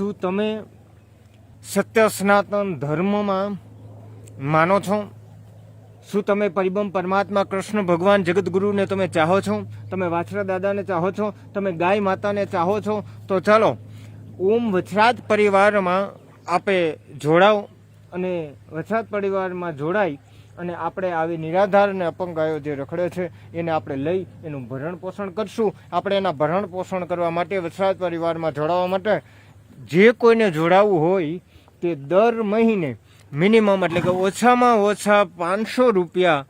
શું તમે સત્ય સનાતન ધર્મમાં માનો છો? શું તમે પરિબમ પરમાત્મા કૃષ્ણ ભગવાન જગતગુરુને તમે ચાહો છો? તમે વાછરા દાદાને ચાહો છો? તમે ગાય માતાને ચાહો છો? તો ચાલો, ઓમ વછરાજ પરિવારમાં આપે જોડાઓ અને વછરાજ પરિવારમાં જોડાઈ અને આપણે આવી નિરાધાર અને અપંગ ગાયો જે રખડે છે, એને આપણે લઈ એનું ભરણ પોષણ કરશું. આપણે એના ભરણ પોષણ કરવા માટે વછરાજ પરિવારમાં જોડાવા માટે જે કોઈને જોડાવવું હોય તે દર મહિને મિનિમમ એટલે કે ઓછામાં ઓછા પાંચસો રૂપિયા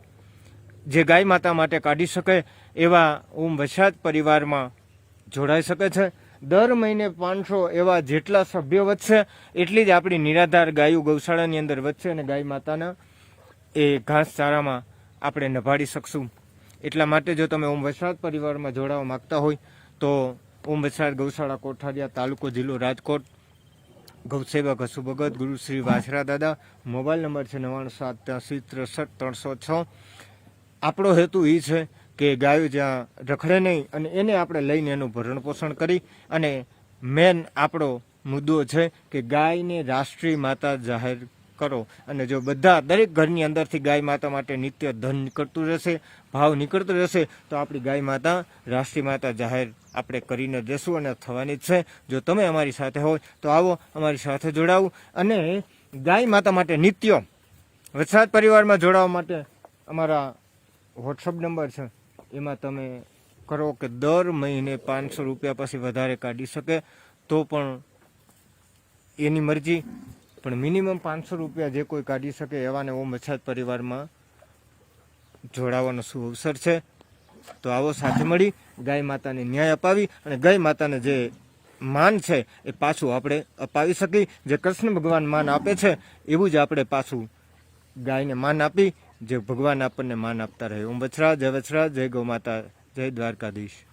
જે ગાય માતા માટે કાઢી શકે એવા ઓમ વછરાજ પરિવારમાં જોડાઈ શકે છે. દર મહિને પાંચસો એવા જેટલા સભ્યો વધશે, એટલી જ આપણી નિરાધાર ગાયો ગૌશાળાની અંદર વધશે અને ગાય માતાના એ ઘાસચારામાં આપણે નભાડી શકશું. એટલા માટે જો તમે ઓમ વસરાજ પરિવારમાં જોડાવા માગતા હોય તો ઓમ ગૌશાળા કોઠારિયા તાલુકો જિલ્લો રાજકોટ. ગૌસેવક હસુ ભગત, ગુરુ શ્રી વાછરા દાદા. મોબાઈલ નંબર છે નવ્વાણું સાત ત્યાંસી ત્રેસઠ ત્રણસો છ. આપણો હેતુ એ છે કે ગાયો જ્યાં રખડે નહીં અને એને આપણે લઈને એનું ભરણ પોષણ કરી અને મેન આપણો મુદ્દો છે કે ગાયને રાષ્ટ્રીય માતા જાહેર કરો અને જો બધા દરેક ઘરની અંદરથી ગાય માતા માટે નિત્ય ધન નીકળતું રહેશે, ભાવ નીકળતો રહેશે, તો આપણી ગાય માતા, રાષ્ટ્રીય માતા જાહેર આપણે કરીને દેશું અને થવાની જ છે. જો તમે અમારી સાથે હોય તો આવો અમારી સાથે જોડાવું અને ગાય માતા માટે નિત્ય વરસાદ પરિવારમાં જોડાવા માટે અમારા વોટ્સઅપ નંબર છે. એમાં તમે કરો કે દર મહિને પાંચસો રૂપિયા પછી વધારે કાઢી શકે તો પણ એની મરજી પણ મિનિમમ પાંચસો રૂપિયા જે કોઈ કાઢી શકે એવાને ઓમ વરસાદ પરિવારમાં જોડાવાનો શું અવસર છે? તો આવો સાથે મળી ગાય માતાને ન્યાય અપાવી અને ગાય માતાને જે માન છે એ પાછું આપણે અપાવી શકીએ. જે કૃષ્ણ ભગવાન માન આપે છે, એવું જ આપણે પાછું ગાયને માન આપી, જે ભગવાન આપણને માન આપતા રહે. ઓમ વછરા જય વછરા જય ગૌ માતા, જય દ્વારકાધીશ.